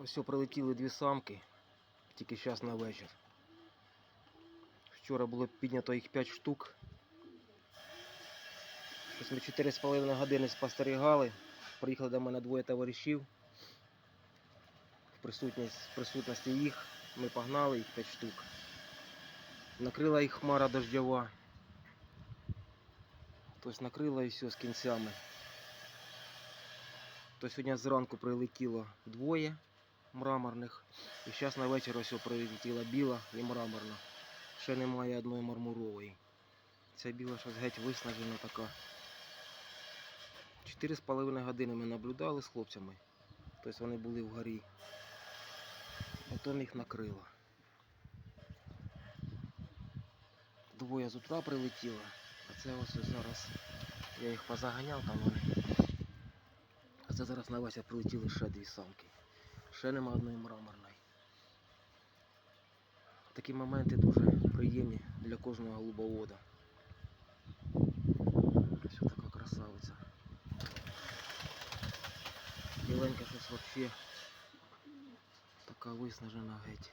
Ось прилетіли дві самки, тільки зараз на вечір. Вчора було піднято їх 5 штук. Щось ми 4,5 години спостерігали. Приїхали до мене двоє товаришів. В присутність, в присутності їх ми погнали їх 5 штук. Накрила їх хмара дождьова. Тобто накрила і все з кінцями. То сьогодні зранку прилетіло двоє мраморних. І зараз на вечір ось прилетіла біла і мраморна. Ще немає одної мармурової. Ця біла щось геть виснажена така. Чотири з половиною години ми наблюдали з хлопцями. Тобто вони були вгорі. Потім їх накрило. Двоє з утра прилетіло, а це ось зараз я їх позаганяв там. А це зараз на Вася прилетіли ще дві самки. Ще нема одної мраморної. Такі моменти дуже приємні для кожного голубовода. Ось така красавиця. Біленька щось взагалі така виснажена геть.